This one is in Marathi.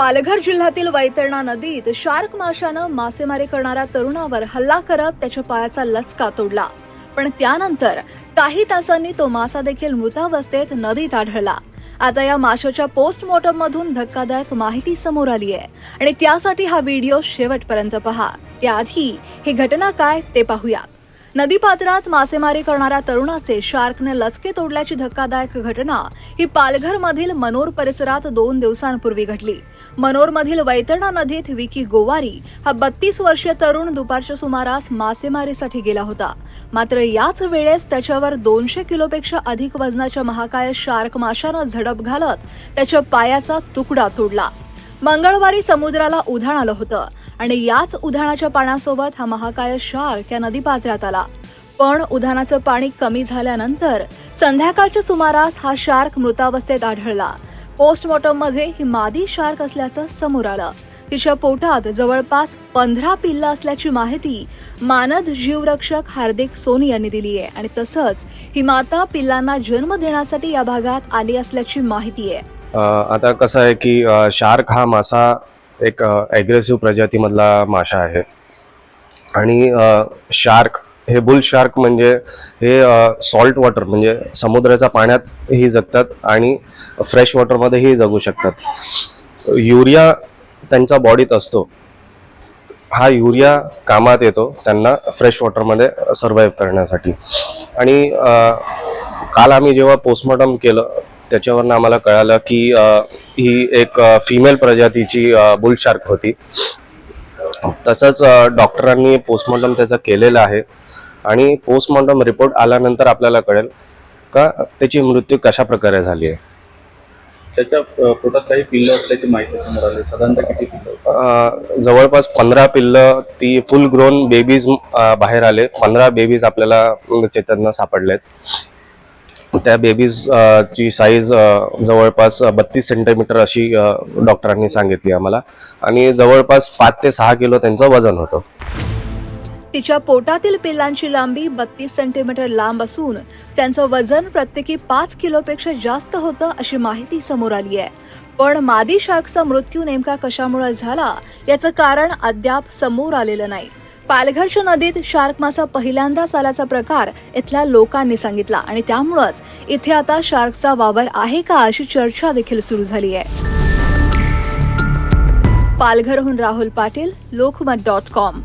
पालघर जिल्ह्यातील वैतरणा नदीत शार्क माशानं मासेमारी करणाऱ्या तरुणावर हल्ला करत त्याच्या पायाचा लचका तोडला. पण त्यानंतर काही तासांनी तो मासा देखील मृतावस्थेत नदीत आढळला. आता या माशाच्या पोस्टमॉर्टम मधून धक्कादायक माहिती समोर आली आहे. आणि त्यासाठी हा व्हिडिओ शेवटपर्यंत पहा. त्याआधी ही घटना काय ते पाहूया नदीपात्रात मासेमारी करणाऱ्या तरुणाचे शार्कने लचके तोडल्याची धक्कादायक घटना ही पालघरमधील मनोर परिसरात दोन दिवसांपूर्वी घडली. मनोरमधील वैतरणा नदीत विकी गोवारी हा बत्तीस वर्षीय तरुण दुपारच्या सुमारास मासेमारीसाठी गेला होता. मात्र याच वेळेस त्याच्यावर दोनशे किलोपेक्षा अधिक वजनाच्या महाकाय शार्क माशानं झडप घालत त्याच्या पायाचा तुकडा तोडला. मंगळवारी समुद्राला उधाण आलं होतं. आणि याच उधाणाच्या पाण्यासोबत हा महाकाय शार्क या नदीपात्रात आला. पण उधाणाचं पाणी कमी झाल्यानंतर संध्याकाळच्या सुमारास हा शार्क मृतावस्थेत आढळला. पोस्टमॉर्टममध्ये ही मादी शार्क असल्याचं समोर आलं. तिच्या पोटात जवळपास पंधरा पिल्ल असल्याची माहिती मानद जीवरक्षक हार्दिक सोनी यांनी दिली आहे आणि तसंच ही माता पिल्लांना जन्म देण्यासाठी या भागात आली असल्याची माहिती आहे. आता कसं आहे की शार्क हा मासा एक ॲग्रेसिव्ह प्रजातीमधला माशा आहे. आणि शार्क हे बुल शार्क म्हणजे हे सॉल्ट वॉटर म्हणजे समुद्राच्या पाण्यातही जगतात आणि फ्रेश वॉटरमध्येही जगू शकतात. युरिया त्यांच्या बॉडीत असतो. हा युरिया कामात येतो त्यांना फ्रेश वॉटरमध्ये सर्वाईव्ह करण्यासाठी. आणि काल आम्ही जेव्हा पोस्टमॉर्टम केलं त्याच्यावरनं आम्हाला कळालं की ही एक फिमेल प्रजातीची बुल शार्क होती. तसंच डॉक्टरांनी पोस्टमॉर्टम त्याचं केलेलं आहे. आणि पोस्टमॉर्टम रिपोर्ट आल्यानंतर आपल्याला कळेल का त्याची मृत्यू कशा प्रकारे झाली आहे. त्याच्या पोटात काही पिल्लं असल्याची माहिती समोर आली. साधारणतः किती पिल्लं जवळपास पंधरा पिल्लं ती फुल ग्रोन बेबीज बाहेर आले. पंधरा बेबीज आपल्याला चेतन सापडलेत. त्या बेबीज ची साईज जवळपास बत्तीस सेंटीमीटर अशी डॉक्टरांनी सांगितली आम्हाला. आणि जवळपास पाच ते सहा किलो त्यांचं वजन होतं. तिच्या पोटातील पिल्लांची लांबी बत्तीस सेंटीमीटर लांब असून त्यांचं वजन प्रत्येकी पाच किलोपेक्षा जास्त होतं अशी माहिती समोर आली आहे. पण मादी शार्कचा मृत्यू नेमका कशामुळे झाला याचं कारण अद्याप समोर आलेलं नाही. पालघरच्या नदीत शार्क मासा पहिल्यांदाच आल्याचा प्रकार इथल्या लोकांनी सांगितला आणि त्यामुळंच इथे आता शार्कचा वावर आहे का अशी चर्चा देखील सुरू झाली आहे. पालघरहून राहुल पाटील लोकमत डॉट कॉम.